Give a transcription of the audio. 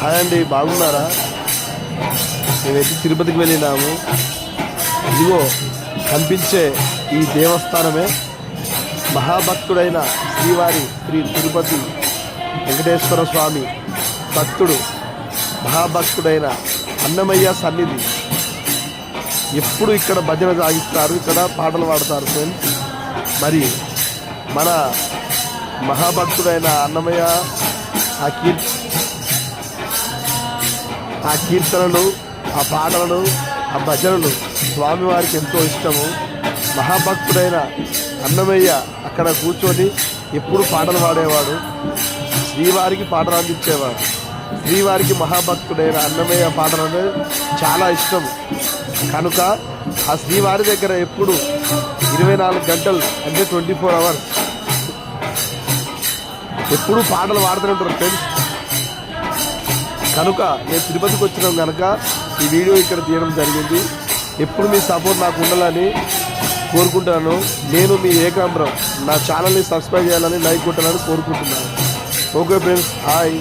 Hi అండి బాగున్నారా? మేమైతే తిరుపతికి వెళ్ళినాము. ఇదిగో కనిపించే ఈ దేవస్థానమే మహాభక్తుడైన శ్రీవారి శ్రీ తిరుపతి వెంకటేశ్వర స్వామి భక్తుడు మహాభక్తుడైన అన్నమయ్య సన్నిధి. ఎప్పుడు ఇక్కడ భజన సాగిస్తారు ఇక్కడ పాటలు పాడతారు ఫ్రెండ్స్ మరి మన మహాభక్తుడైన అన్నమయ్య ఆ కీర్తి ఆ కీర్తనలు ఆ పాటలను ఆ భజనలు స్వామివారికి ఎంతో ఇష్టము. మహాభక్తుడైన అన్నమయ్య అక్కడ కూర్చొని ఎప్పుడు పాటలు పాడేవాడు. శ్రీవారికి పాటలు అందించేవాడు. శ్రీవారికి మహాభక్తుడైన అన్నమయ్య పాటలు అనేది చాలా ఇష్టం. కనుక ఆ శ్రీవారి దగ్గర ఎప్పుడు ఇరవై నాలుగు గంటలు అంటే ట్వంటీ ఫోర్ అవర్స్ ఎప్పుడు పాటలు పాడుతూనే ఉంటారు ఫ్రెండ్స్. కనుక నేను తిరుపతికి వచ్చినాం కనుక ఈ వీడియో ఇక్కడ తీయడం జరిగింది. ఎప్పుడు మీ సపోర్ట్ నాకు ఉండాలని కోరుకుంటున్నాను నేను మీ ఏకాంబరం. నా ఛానల్ని సబ్స్క్రైబ్ చేయాలని లైక్ కొట్టాలని కోరుకుంటున్నాను. Okay friends hi